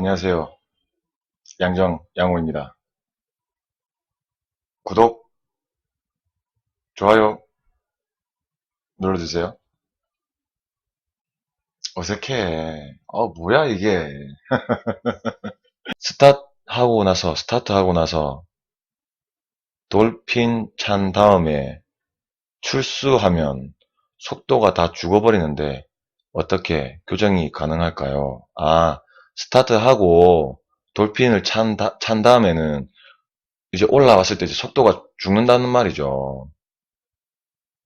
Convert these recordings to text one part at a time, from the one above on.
안녕하세요. 양정 양호입니다. 구독, 좋아요 눌러주세요. 어색해. 어, 뭐야, 이게. 스타트 하고 나서, 스타트 하고 나서, 돌핀 찬 다음에 출수하면 속도가 다 죽어버리는데, 어떻게 교정이 가능할까요? 아, 스타트 하고 돌핀을 찬, 다, 찬 다음에는 이제 올라왔을 때 이제 속도가 죽는다는 말이죠.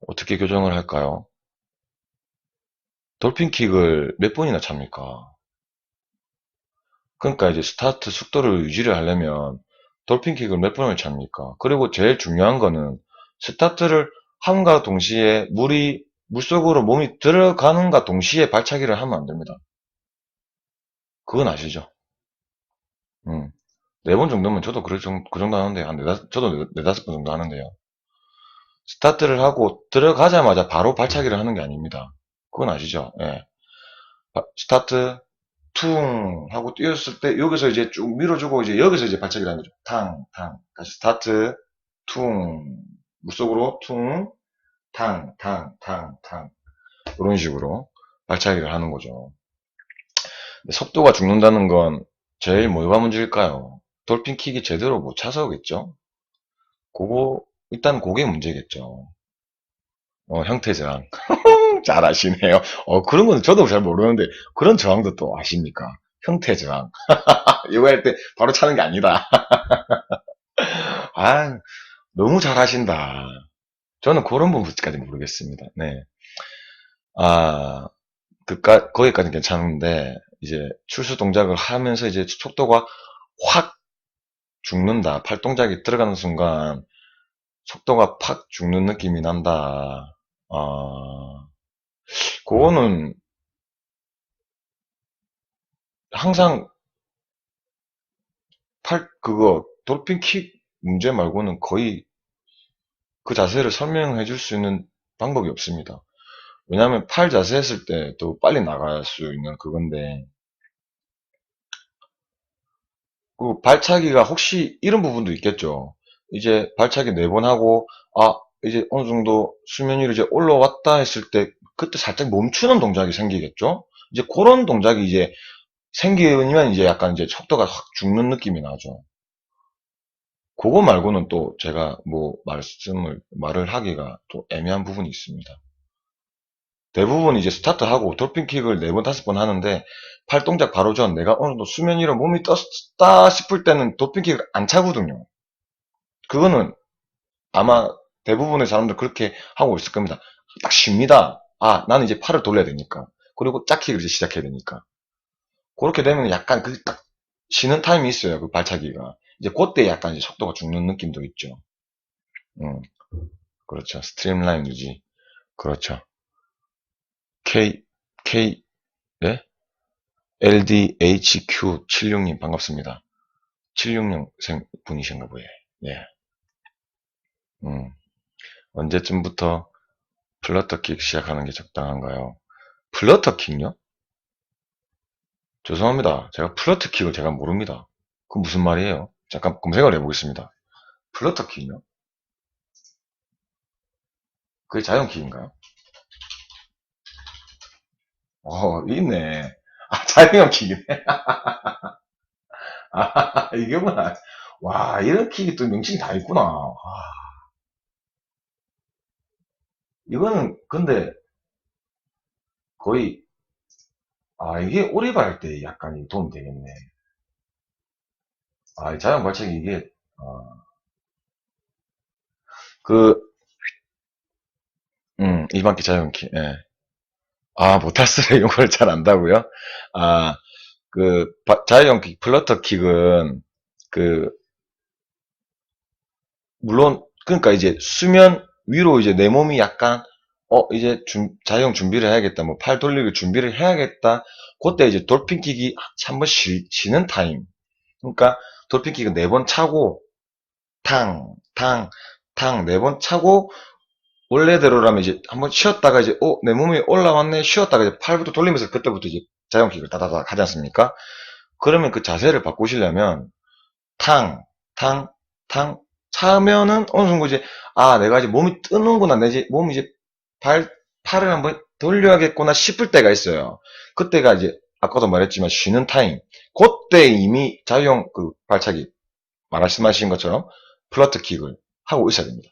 어떻게 교정을 할까요? 돌핀킥을 몇 번이나 찹니까? 그러니까 이제 스타트 속도를 유지를 하려면 돌핀킥을 몇 번을 찹니까? 그리고 제일 중요한 거는 스타트를 함과 동시에 물이 물속으로 몸이 들어가는가 동시에 발차기를 하면 안 됩니다. 그건 아시죠? 음. 네 번 정도면 저도 그 정도, 그 정도 하는데, 한 네다섯, 저도 네다섯 번 정도 하는데요. 스타트를 하고 들어가자마자 바로 발차기를 하는 게 아닙니다. 그건 아시죠? 예. 바- 스타트, 퉁 하고 뛰었을 때 여기서 이제 쭉 밀어주고 이제 여기서 이제 발차기를 하는 거죠. 탕, 탕. 다시 스타트, 퉁, 물속으로 퉁, 탕, 탕, 탕, 탕. 이런 식으로 발차기를 하는 거죠. 속도가 죽는다는 건 제일 뭐가 문제일까요? 돌핀킥이 제대로 못 차서겠죠? 그거, 일단 그게 문제겠죠. 어, 형태 저항. 잘 아시네요. 어, 그런 건 저도 잘 모르는데, 그런 저항도 또 아십니까? 형태 저항. 이거 할 때 바로 차는 게 아니다. 아, 너무 잘 하신다. 저는 그런 부분까지 모르겠습니다. 네. 아, 그까, 거기까지는 괜찮은데, 이제 출수 동작을 하면서 이제 속도가 확 죽는다. 팔 동작이 들어가는 순간 속도가 팍 죽는 느낌이 난다. 아, 그거는 항상 팔, 그거, 돌핀 킥 문제 말고는 거의 그 자세를 설명해 줄 수 있는 방법이 없습니다. 왜냐하면 팔 자세 했을 때 또 빨리 나갈 수 있는 그건데, 그 발차기가 혹시 이런 부분도 있겠죠. 이제 발차기 네 번 하고, 아, 이제 어느 정도 수면 위로 이제 올라왔다 했을 때, 그때 살짝 멈추는 동작이 생기겠죠? 이제 그런 동작이 이제 생기면 이제 약간 이제 속도가 확 죽는 느낌이 나죠. 그거 말고는 또 제가 뭐 말씀을, 말을 하기가 또 애매한 부분이 있습니다. 대부분 이제 스타트하고 돌핀킥을 네 번, 다섯 번 하는데 팔 동작 바로 전 내가 어느 정도 수면 위로 몸이 떴다 싶을 때는 돌핀킥을 안 차거든요. 그거는 아마 대부분의 사람들 그렇게 하고 있을 겁니다. 딱 쉽니다. 아, 나는 이제 팔을 돌려야 되니까. 그리고 짝킥을 이제 시작해야 되니까. 그렇게 되면 약간 그 딱 쉬는 타임이 있어요. 그 발차기가. 이제 그때 약간 이제 속도가 죽는 느낌도 있죠. 음, 그렇죠. 스트림라인 유지. 그렇죠. K, K, 네? LDHQ76님 반갑습니다. 766생 분이신가 보예. 예. 음, 언제쯤부터 플러터킥 시작하는 게 적당한가요? 플러터킥요? 죄송합니다. 제가 플러터킥을 제가 모릅니다. 그 무슨 말이에요? 잠깐 검색을 해보겠습니다. 플러터킥요? 그게 자연킥인가요? 어, 있네. 아, 자연킥이네. 아, 이게구나. 와, 이런 킥이 또 명칭이 다 있구나. 아, 이거는 근데 거의 아 이게 오리발 때 약간 도움 되겠네. 아, 이 자연 발차기 이게 어, 그 음, 일반기 자연킥. 예. 아, 모타스를 이걸 잘 안다고요? 아, 그 바- 자연킥 플러터 킥은 그 물론 그러니까 이제 수면 위로 이제 내 몸이 약간 어 이제 준, 자영 준비를 해야겠다 뭐 팔 돌리기 준비를 해야겠다 그때 이제 돌핀킥이 한 번 쉬는 타임 그러니까 돌핀킥은 네 번 차고 탕 탕 탕 네 번 차고 원래대로라면 이제 한번 쉬었다가 이제 어 내 몸이 올라왔네 쉬었다가 이제 팔부터 돌리면서 그때부터 이제 자영킥을 다다닥 하지 않습니까? 그러면 그 자세를 바꾸시려면 탕, 탕, 탕 차면은 어느 정도 이제 아 내가 이제 몸이 뜨는구나 내 이제 몸이 이제 발 팔을 한번 돌려야겠구나 싶을 때가 있어요. 그때가 이제 아까도 말했지만 쉬는 타임. 그때 이미 자유형 그 발차기 말씀하신 것처럼 플러트 킥을 하고 있어야 됩니다.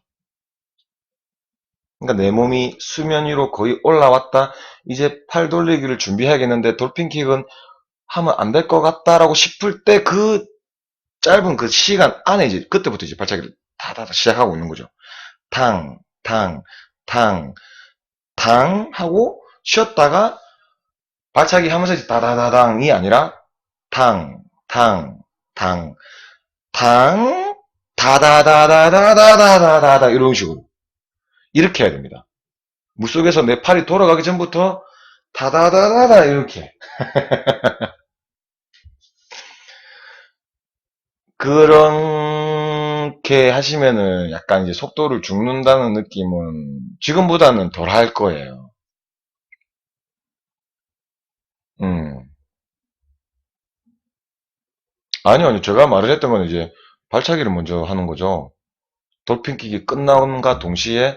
그러니까 내 몸이 수면 위로 거의 올라왔다. 이제 팔 돌리기를 준비해야겠는데 돌핀킥은 하면 안 될 것 같다라고 싶을 때 그 짧은 그 시간 안에 이제 그때부터 이제 발차기를 다다다 시작하고 있는 거죠. 탕, 탕, 탕, 탕 하고 쉬었다가 발차기 하면서 이제 다다다당이 아니라 탕, 탕, 탕, 탕, 다다다다다다다다다 이런 식으로 이렇게 해야 됩니다. 물속에서 내 팔이 돌아가기 전부터 다다다다다 이렇게 그렇게 하시면은 약간 이제 속도를 죽는다는 느낌은 지금보다는 덜 할 거예요. 음. 아니요, 아니요. 제가 말을 했던 건 이제 발차기를 먼저 하는 거죠. 돌핀킥이 끝나온과 동시에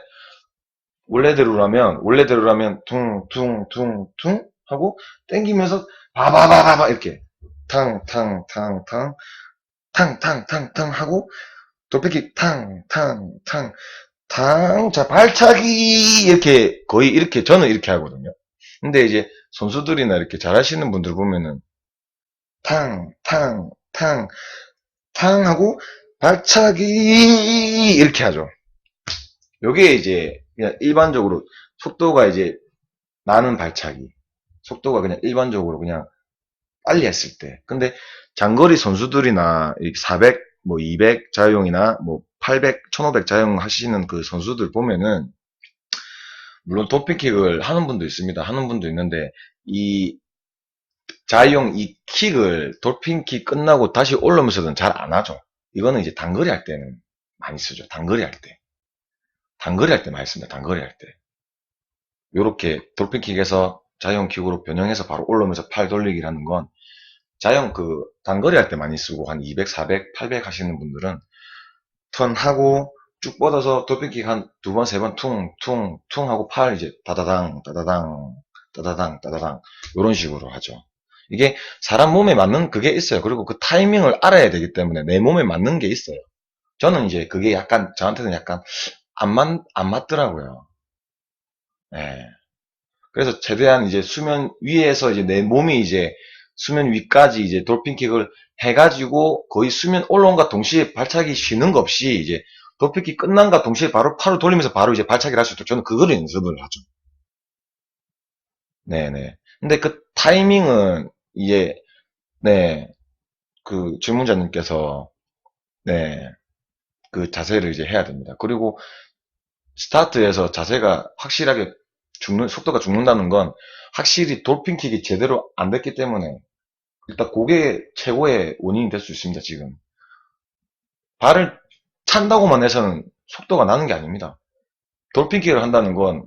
원래대로라면 원래대로라면 퉁퉁퉁퉁 하고 땡기면서 바바바바바 이렇게 탕탕탕탕 탕탕탕탕 하고 돌핀킥 탕탕탕 탕, 자 발차기 이렇게 거의 이렇게 저는 이렇게 하거든요. 근데 이제 선수들이나 이렇게 잘하시는 분들 보면은 탕, 탕, 탕, 탕 하고 발차기 이렇게 하죠. 요게 이제 그냥 일반적으로 속도가 이제 나는 발차기. 속도가 그냥 일반적으로 그냥 빨리 했을 때. 근데 장거리 선수들이나 400, 뭐 200 자유형이나 뭐 800, 1500 자유형 하시는 그 선수들 보면은 물론 도핑킥을 하는 분도 있습니다. 하는 분도 있는데 이 자유형 이 킥을 돌핀킥 끝나고 다시 올라오면서는 잘 안 하죠. 이거는 이제 단거리 할 때는 많이 쓰죠. 단거리 할 때. 단거리 할 때 많이 씁니다. 단거리 할 때. 요렇게 돌핀킥에서 자유형 킥으로 변형해서 바로 올라오면서 팔 돌리기를 하는 건 자유형 그 단거리 할 때 많이 쓰고 한 200, 400, 800 하시는 분들은 턴하고 쭉 뻗어서 돌핀킥 한 두 번, 세 번 퉁, 퉁, 퉁 하고 팔 이제 다다당, 다다당, 다다당, 다다당 요런 식으로 하죠. 이게 사람 몸에 맞는 그게 있어요. 그리고 그 타이밍을 알아야 되기 때문에 내 몸에 맞는 게 있어요. 저는 이제 그게 약간 저한테는 약간 안 맞, 안 맞더라고요. 예. 그래서 최대한 이제 수면 위에서 이제 내 몸이 이제 수면 위까지 이제 돌핀킥을 해가지고 거의 수면 올라온과 동시에 발차기 쉬는 것 없이 이제 돌핀킥 끝난과 동시에 바로 팔을 돌리면서 바로 이제 발차기를 할 수 있도록 저는 그거를 연습을 하죠. 네네. 근데 그 타이밍은 이제 네, 그 질문자님께서 네, 그 자세를 이제 해야 됩니다. 그리고 스타트에서 자세가 확실하게 죽는 속도가 죽는다는 건 확실히 돌핀킥이 제대로 안 됐기 때문에 일단 그게 최고의 원인이 될 수 있습니다. 지금 발을 찬다고만 해서는 속도가 나는 게 아닙니다. 돌핀킥을 한다는 건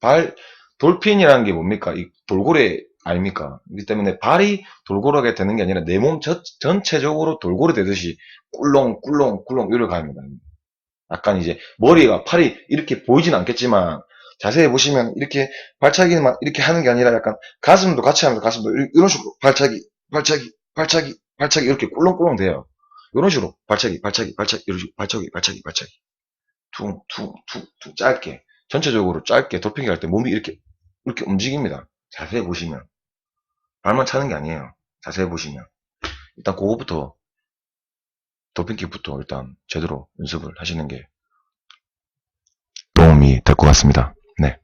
발 돌핀이라는 게 뭡니까? 이 돌고래 아닙니까? 그렇기 때문에 발이 돌고래가 되는 게 아니라 내 몸 전체적으로 돌고래 되듯이 꿀렁 꿀렁 꿀렁 이렇게 갑니다. 약간 이제 머리가 팔이 이렇게 보이진 않겠지만 자세히 보시면 이렇게 발차기만 이렇게 하는 게 아니라 약간 가슴도 같이 하면서 가슴도 이- 이런 식으로 발차기 발차기 발차기 발차기 이렇게 꿀렁꿀렁 돼요. 이런 식으로 발차기 발차기 발차기 이런 식으로 발차기 발차기 발차기 퉁퉁퉁퉁 짧게 전체적으로 짧게 돌핑기 할 때 몸이 이렇게 이렇게 움직입니다. 자세히 보시면 발만 차는 게 아니에요. 자세히 보시면 일단 그거부터 돌핑킥부터 일단 제대로 연습을 하시는 게 도움이 될 것 같습니다. 네.